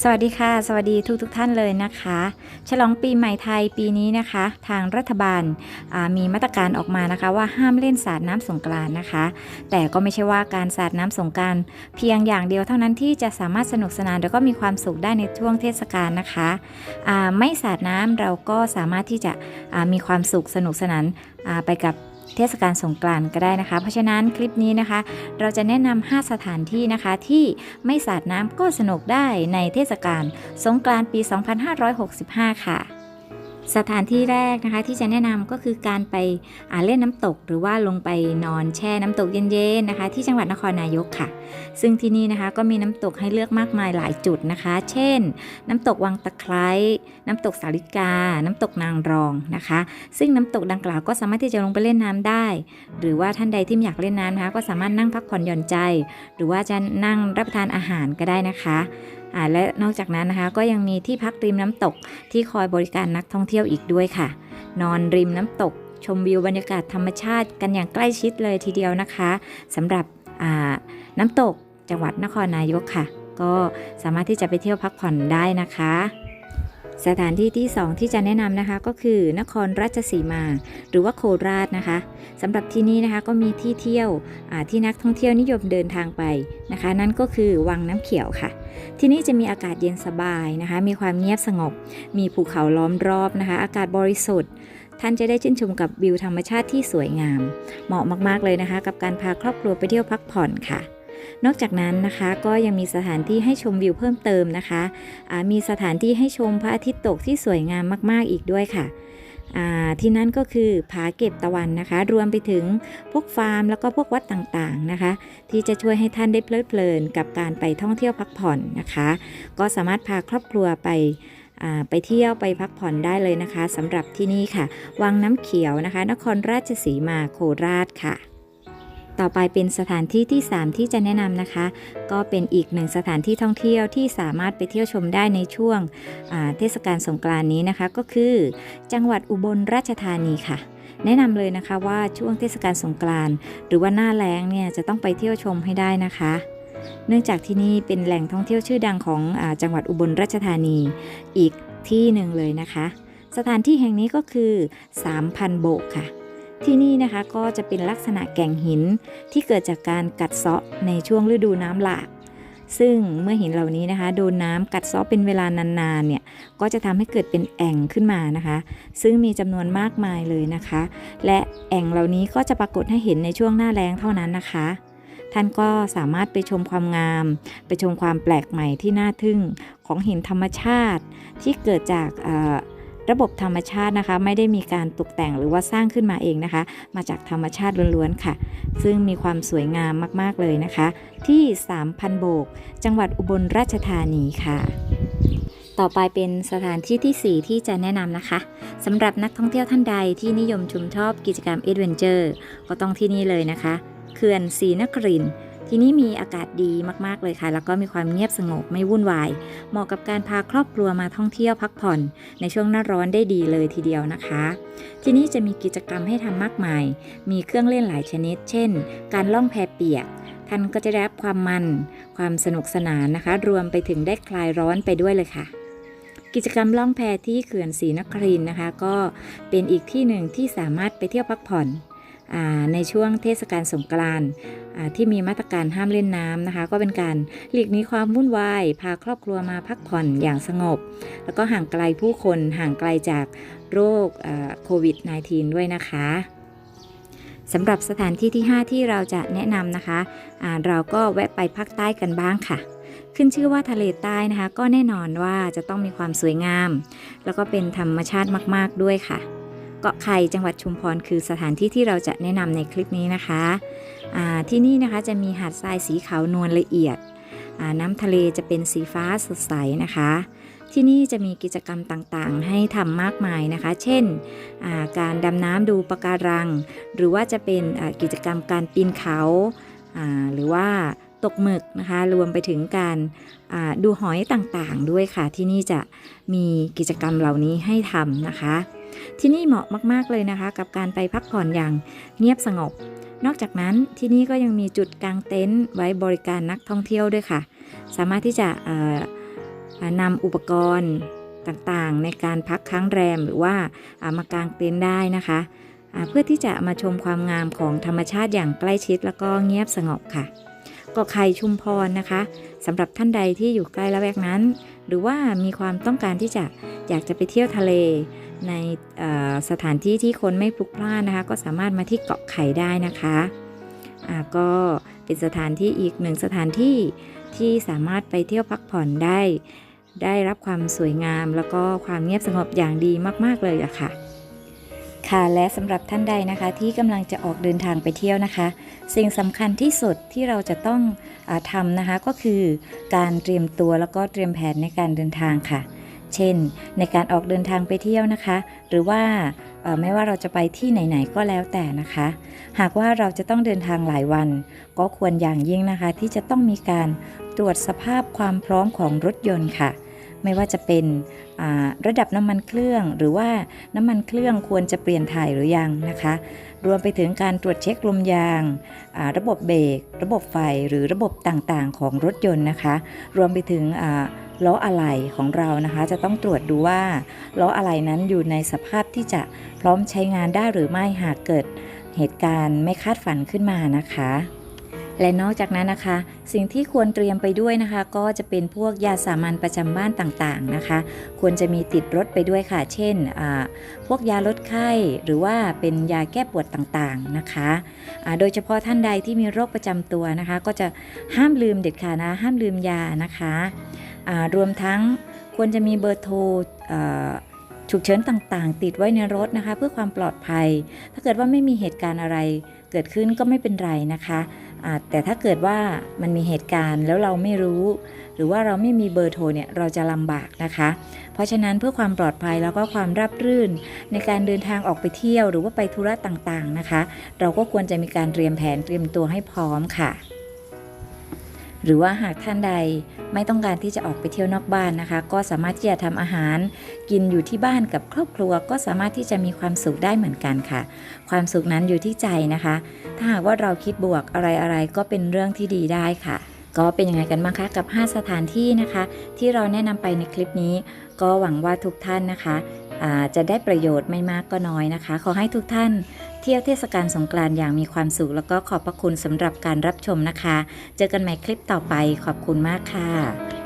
สวัสดีค่ะ สวัสดีทุกทุกท่านเลยนะคะ ฉลองปีใหม่ไทยปีนี้นะคะ ทางรัฐบาลามีมาตรการออกมานะคะ ว่าห้ามเล่นสาดน้ำสงกรานนะคะ แต่ก็ไม่ใช่ว่าการสาดน้ำสงการเพียงอย่างเดียวเท่านั้นที่จะสามารถสนุกสนานแล้วก็มีความสุขได้ในช่วงเทศกาลนะคะไม่สาดน้ำเราก็สามารถที่จะมีความสุขสนุกสนานไปกับ เทศกาลสงกรานต์ก็ได้นะคะ เพราะฉะนั้นคลิปนี้นะคะ เราจะแนะนำ5สถานที่นะคะที่ไม่สาดน้ำก็สนุกได้ในเทศกาลสงกรานต์ปี 2565 ค่ะ สถานที่แรกนะคะที่จะแนะนำก็คือการไปอาเล่นน้ำตก หรือว่าลงไปนอนแช่น้ำตกเย็นๆนะคะ ที่จังหวัดนครนายกค่ะ ซึ่งที่นี่นะคะก็มีน้ำตกให้เลือกมากมายหลายจุดนะคะ เช่น น้ำตกวังตะไคร้น้ำตกสาลิกา น้ำตกนางรองนะคะ ซึ่งน้ำตกดังกล่าวก็สามารถที่จะลงไปเล่นน้ำได้ หรือว่าท่านใดที่อยากเล่นน้ำนะคะก็สามารถนั่งพักผ่อนหย่อนใจ หรือว่าจะนั่งรับประทานอาหารก็ได้นะคะ อ่าและนอกจากนั้นนะคะ ก็ยังมีที่พักริมน้ำตกที่คอยบริการนักท่องเที่ยวอีกด้วยค่ะ นอนริมน้ำตก ชมวิวบรรยากาศธรรมชาติกันอย่างใกล้ชิดเลยทีเดียวนะคะสำหรับน้ำตกจังหวัดนครนายกค่ะ ก็สามารถที่จะไปเที่ยวพักผ่อนได้นะคะสถานที่ที่ 2 ที่จะแนะนำนะคะก็คือนครราชสีมา หรือว่าโคราชนะคะสำหรับที่นี่นะคะก็มีที่เที่ยวที่นักท่องเที่ยวนิยมเดินทางไปนะคะ นั่นก็คือวังน้ำเขียวค่ะ ที่นี่จะมีอากาศเย็นสบายนะคะ มีความเงียบสงบ มีภูเขาล้อมรอบนะคะ อากาศบริสุทธิ์ ท่านจะได้ชื่นชมกับวิวธรรมชาติที่สวยงาม เหมาะมากๆเลยนะคะ กับการพาครอบครัวไปเที่ยวพักผ่อนค่ะนอกจากนั้นนะคะก็ยังมีสถานที่ให้ชมวิวเพิ่มเติมนะคะอ่ามีสถานที่ให้ชมพระอาทิตย์ตกที่สวยงามมาก ๆ อีกด้วยค่ะ ที่นั่นก็คือผาเก็บตะวันนะคะ รวมไปถึงพวกฟาร์มแล้วก็พวกวัดต่างๆนะคะ ที่จะช่วยให้ท่านได้เพลิดเพลินกับการไปท่องเที่ยวพักผ่อนนะคะ ก็สามารถพาครอบครัวไปไปเที่ยวไปพักผ่อนได้เลยนะคะสำหรับที่นี่ค่ะ วังน้ำเขียวนะคะ นครราชสีมาโคราชค่ะ ต่อไปเป็นสถานที่ที่ 3 ที่จะแนะนำนะคะ ก็เป็นอีกหนึ่งสถานที่ท่องเที่ยวที่สามารถไปเที่ยวชมได้ในช่วงเทศกาลสงกรานนี้นะคะ ก็คือ จังหวัดอุบลราชธานีค่ะแนะนำเลยนะคะว่าช่วงเทศกาลสงกรานต์หรือว่าหน้าแล้งเนี่ยจะต้องไปเที่ยวชมให้ได้นะคะ เนื่องจากที่นี่เป็นแหล่งท่องเที่ยวชื่อดังของอจังหวัดอุบลราชธานีอีกที่หนึ่งเลยนะคะ สถานที่แห่งนี้ก็คือ 3,000 โบกค่ะ ที่นี่นะคะก็จะเป็นลักษณะแก่งหินที่เกิดจากการกัดเซาะในช่วงฤดูน้ำหลากซึ่งเมื่อหินเหล่านี้นะคะ โดนน้ำกัดเซาะเป็นเวลานานๆเนี่ยก็จะทำให้เกิดเป็นแอ่งขึ้นมานะคะ ซึ่งมีจำนวนมากมายเลยนะคะ และแอ่งเหล่านี้ก็จะปรากฏให้เห็นในช่วงหน้าแล้งเท่านั้นนะคะ ท่านก็สามารถไปชมความงาม ไปชมความแปลกใหม่ที่น่าทึ่งของหินธรรมชาติ ที่เกิดจากอ ระบบธรรมชาตินะคะ ไม่ได้มีการตกแต่งหรือว่าสร้างขึ้นมาเองนะคะ มาจากธรรมชาติล้วนๆค่ะ ซึ่งมีความสวยงามมากๆเลยนะคะ ที่3,000โบก จังหวัดอุบลราชธานีค่ะต่อไปเป็นสถานที่ที่ 4 ที่จะแนะนำนะคะสำหรับนักท่องเที่ยวท่านใดที่นิยมชมชอบกิจกรรมเอดเวนเจอร์ก็ต้องที่นี่เลยนะคะ เขื่อนศรีนครินทร์ ที่นี่มีอากาศดีมากๆเลยค่ะ แล้วก็มีความเงียบสงบไม่วุ่นวาย เหมาะกับการพาครอบครัวมาท่องเที่ยวพักผ่อน ในช่วงหน้าร้อนได้ดีเลยทีเดียวนะคะ ที่นี่จะมีกิจกรรมให้ทำมากมาย มีเครื่องเล่นหลายชนิด เช่น การล่องแพเปียกท่านก็จะได้รับความมันความสนุกสนานนะคะ รวมไปถึงได้คลายร้อนไปด้วยเลยค่ะกิจกรรมล่องแพที่เขื่อนศรีนครินนะคะ ก็เป็นอีกที่หนึ่งที่สามารถไปเที่ยวพักผ่อน ในช่วงเทศกาลสงกรานต์ที่มีมาตรการห้ามเล่นน้ำนะคะ ก็เป็นการหลีกหนีความวุ่นวาย พาครอบครัวมาพักผ่อนอย่างสงบ แล้วก็ห่างไกลผู้คนห่างไกลจากโรคโควิด -19 ด้วยนะคะสำหรับสถานที่ที่ 5 ที่เราจะแนะนำนะคะอ่าเราก็แวะไปภาคใต้กันบ้างค่ะ ขึ้นชื่อว่าทะเลใต้นะคะ ก็แน่นอนว่าจะต้องมีความสวยงาม แล้วก็เป็นธรรมชาติมาก ๆ ด้วยค่ะ เกาะไข่จังหวัดชุมพรคือสถานที่ที่เราจะแนะนำในคลิปนี้นะคะที่นี่นะคะจะมีหาดทรายสีขาวนวลละเอียด น้ำทะเลจะเป็นสีฟ้าสดใสนะคะ ที่นี่จะมีกิจกรรมต่างๆ ให้ทำมากมายนะคะ เช่นาการดำน้ำดูปะการัง หรือว่าจะเป็นกิจกรรมการปีนเขาาหรือว่าตกหมึกนะคะ รวมไปถึงการาดูหอยต่างๆ ด้วยค่ะ ที่นี่จะมีกิจกรรมเหล่านี้ให้ทำนะคะ ที่นี่เหมาะมากๆเลยนะคะ กับการไปพักผ่อนอย่างเงียบสงบ นอกจากนั้นที่นี่ก็ยังมีจุดกางเต็นท์ไว้บริการนักท่องเที่ยวด้วยค่ะ สามารถที่จะนำอุปกรณ์ต่างๆ ในการพักค้างแรมหรือว่าามากางเต็นท์ได้นะคะเพื่อที่จะมาชมความงามของธรรมชาติอย่างใกล้ชิดแล้วก็เงียบสงบค่ะเกาะไข่ชุมพรนะคะสำหรับท่านใดที่อยู่ใกล้ละแวกนั้น หรือว่ามีความต้องการที่จะอยากจะไปเที่ยวทะเล ในสถานที่ที่คนไม่พลุกพล่านนะคะ ก็สามารถมาที่เกาะไข่ได้นะคะก็เป็นสถานที่อีกหนึ่งสถานที่ที่สามารถไปเที่ยวพักผ่อนได้ ได้รับความสวยงาม แล้วก็ความเงียบสงบอย่างดีมาก ๆ เลยอะค่ะค่ะและสำหรับท่านใดนะคะที่กำลังจะออกเดินทางไปเที่ยวนะคะ สิ่งสำคัญที่สุดที่เราจะต้องอทำนะคะก็คือการเตรียมตัวแล้วก็เตรียมแผนในการเดินทางค่ะ เช่น ในการออกเดินทางไปเที่ยวนะคะ หรือว่าไม่ว่าเราจะไปที่ไหนๆก็แล้วแต่นะคะ หากว่าเราจะต้องเดินทางหลายวัน ก็ควรอย่างยิ่งนะคะ ที่จะต้องมีการตรวจสภาพความพร้อมของรถยนต์ค่ะ ไม่ว่าจะเป็นระดับน้ำมันเครื่องหรือว่าน้ำมันเครื่องควรจะเปลี่ยนถ่ายหรือยังนะคะ รวมไปถึงการตรวจเช็คลมยางระบบเบรกระบบไฟหรือระบบต่างๆ ของรถยนต์นะคะ รวมไปถึงล้ออะไหล่ของเรานะคะ จะต้องตรวจดูว่าล้ออะไหล่นั้นอยู่ในสภาพที่จะพร้อมใช้งานได้หรือไม่หากเกิดเหตุการณ์ไม่คาดฝันขึ้นมานะคะ และนอกจากนั้นนะคะ สิ่งที่ควรเตรียมไปด้วยนะคะ ก็จะเป็นพวกยาสามัญประจำบ้านต่างๆนะคะ ควรจะมีติดรถไปด้วยค่ะ เช่น พวกยาลดไข้ หรือว่าเป็นยาแก้ปวดต่างๆนะคะ โดยเฉพาะท่านใดที่มีโรคประจำตัวนะคะ ก็จะห้ามลืมเด็ดขาดนะ ห้ามลืมยานะคะรวมทั้งควรจะมีเบอร์โทรฉุกเฉินต่างๆ ติดไว้ในรถนะคะ เพื่อความปลอดภัย ถ้าเกิดว่าไม่มีเหตุการณ์อะไรเกิดขึ้นก็ไม่เป็นไรนะคะ แต่ถ้าเกิดว่ามันมีเหตุการณ์แล้วเราไม่รู้ หรือว่าเราไม่มีเบอร์โทรเนี่ยเราจะลำบากนะคะ เพราะฉะนั้นเพื่อความปลอดภัยแล้วก็ความราบรื่น ในการเดินทางออกไปเที่ยวหรือว่าไปธุระต่างๆนะคะ เราก็ควรจะมีการเตรียมแผนเตรียมตัวให้พร้อมค่ะ หรือว่าหากท่านใดไม่ต้องการที่จะออกไปเที่ยวนอกบ้านนะคะ ก็สามารถที่จะทำอาหาร กินอยู่ที่บ้านกับครอบครัว ก็สามารถที่จะมีความสุขได้เหมือนกันค่ะ ความสุขนั้นอยู่ที่ใจนะคะ ถ้าหากว่าเราคิดบวกอะไรๆก็เป็นเรื่องที่ดีได้ค่ะ ก็เป็นยังไงกันบ้างคะกับ 5 สถานที่นะคะ ที่เราแนะนำไปในคลิปนี้ ก็หวังว่าทุกท่านนะคะจะได้ประโยชน์ไม่มากก็น้อยนะคะ ขอให้ทุกท่าน เที่ยวเทศกาลสงกรานต์อย่างมีความสุขแล้วก็ขอบพระคุณสำหรับการรับชมนะคะ เจอกันใหม่คลิปต่อไปขอบคุณมากค่ะ